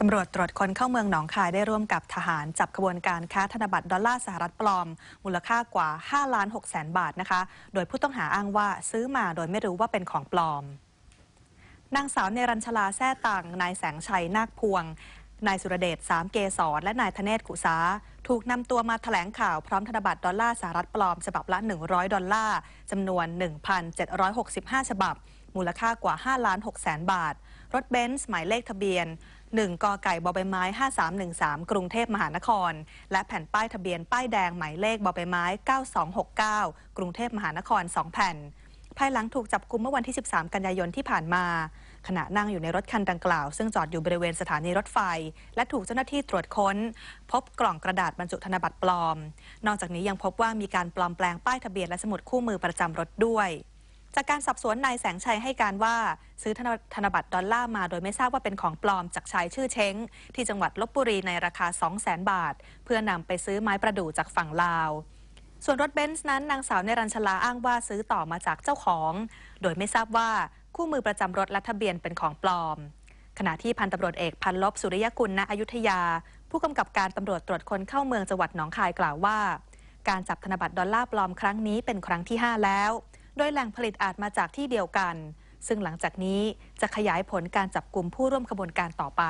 ตำรวจตรวจคนเข้าเมืองหนองคายได้ร่วมกับทหารจับขบวนการค้าธนบัตรดอลลาร์สหรัฐปลอม มูลค่ากว่า 5 ล้าน6แสนบาทนะคะ โดยผู้ต้องหาอ้างว่าซื้อมาโดยไม่รู้ว่าเป็นของปลอม นางสาวเนรัญชลาแซ่ตังนายแสงชัยนาคพวง นายสุรเดชสามเกษรและนายธเนศขุสาถูกนำตัวมาแถลงข่าวพร้อมธนบัตรดอลลาร์สหรัฐปลอมฉบับละ 100 ดอลลาร์จำนวน 1,765 ฉบับ มูลค่ากว่า 5 ล้าน6แสนบาท รถเบนซ์หมายเลขทะเบียน 1 กไก่บอใบไม้ 5313 กรุงเทพมหานคร และแผ่นป้ายทะเบียนป้ายแดงหมายเลขบอใบไม้ 9269 กรุงเทพมหานคร 2 แผ่น ภายหลังถูกจับกุมเมื่อวันที่ 13 กันยายนที่ผ่านมาขณะนั่งอยู่ในรถคันดังกล่าว ซึ่งจอดอยู่บริเวณสถานีรถไฟ และถูกเจ้าหน้าที่ตรวจค้น พบกล่องกระดาษบรรจุธนบัตรปลอม นอกจากนี้ยังพบว่ามีการปลอมแปลงป้ายทะเบียนและสมุดคู่มือประจำรถด้วย จากการสอบสวนนายแสงชัยให้การว่า ซื้อธนธนบัตรดอลลาร์มาโดยไม่ทราบว่าเป็นของปลอมจากชายชื่อเช้ง ที่จังหวัดลบบุรีในราคา 200,000 บาท เพื่อนำไปซื้อไม้ประดู่จากฝั่งลาว ส่วนรถเบนซ์นั้นนางสาวเนรัญชลาอ้างว่าซื้อต่อมาจากเจ้าของ โดยไม่ทราบว่าคู่มือประจำรถและทะเบียนเป็นของปลอม ขณะที่พันตำรวจเอกพันลบสุริยกุลณอยุธยา ผู้กำกับการตำรวจตรวจคนเข้าเมืองจังหวัดหนองคายกล่าวว่า การจับธนบัตรดอลลาร์ปลอมครั้งนี้เป็นครั้งที่ 5 แล้ว โดยแหล่งผลิตอาจมาจากที่เดียวกัน ซึ่งหลังจากนี้จะขยายผลการจับกลุ่มผู้ร่วมขบวนการต่อไป